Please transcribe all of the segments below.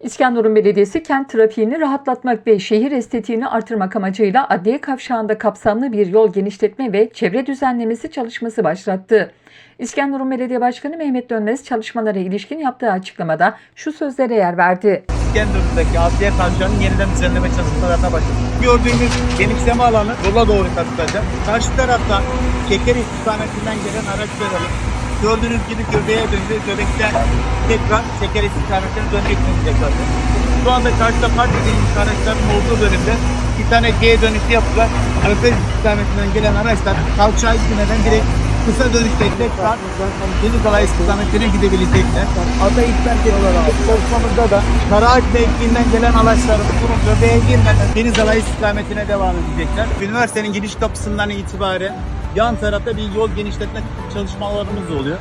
İskenderun Belediyesi kent trafiğini rahatlatmak ve şehir estetiğini artırmak amacıyla Adliye Kavşağı'nda kapsamlı bir yol genişletme ve çevre düzenlemesi çalışması başlattı. İskenderun Belediye Başkanı Mehmet Dönmez çalışmalara ilişkin yaptığı açıklamada şu sözlere yer verdi. İskenderun'daki Adliye Kavşağı'nın yeniden düzenleme çalışmalarına başladı. Gördüğümüz genişleme alanı yola doğru katılacak. Karşı tarafta Şeker istikametinden gelen araçları gördüğünüz gibi göbeğe döndü. Göbekten tekrar Şeker istikametine dönmek için zaten. Şu anda karşıda park edilmiş araçların olduğu bölümde bir tane G dönüşü yaptılar. Arka istikametinden gelen araçlar kavşağa gitmeden direkt kısa dönüşte tekrar Deniz Alay istikametine gidebilecekler. Ata İlker çalışmamızda da Karaağaç mevkiinden gelen araçların durum göbeğe girmeden Deniz Alay istikametine devam edecekler. Üniversitenin giriş kapısından itibaren yan tarafta bir yol genişletme çalışmalarımız oluyor.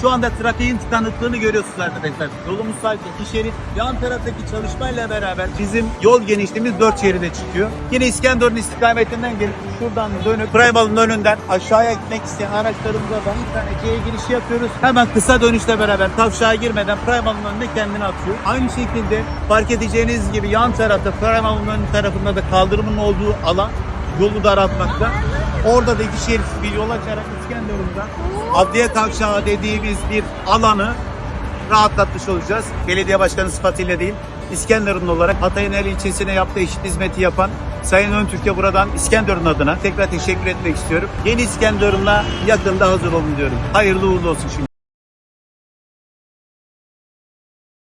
Şu anda trafiğin tıkanıklığını görüyorsunuz arkadaşlar. Yolumuz sakin, iki şerit. Yan taraftaki çalışmayla beraber bizim yol genişliğimiz 4 şeride çıkıyor. Yine İskenderun istikametinden gelip şuradan dönüp Primal'ın önünden aşağıya gitmek isteyen araçlarımıza da bir tane C'ye girişi yapıyoruz. Hemen kısa dönüşle beraber kavşağa girmeden Primal'ın önünde kendini atıyor. Aynı şekilde fark edeceğiniz gibi yan tarafta Primal'ın ön tarafında da kaldırımın olduğu alan yolu daraltmakta. Orada da iki şerit bir yol açarak İskenderun'da Adliye Kavşağı dediğimiz bir alanı rahatlatmış olacağız. Belediye başkanı sıfatıyla değil, İskenderunlu olarak Hatay'ın her ilçesine yaptığı eşit hizmeti yapan Sayın Öntürk'e buradan İskenderun adına tekrar teşekkür etmek istiyorum. Yeni İskenderun'la yakında hazır olun diyorum. Hayırlı uğurlu olsun şimdi.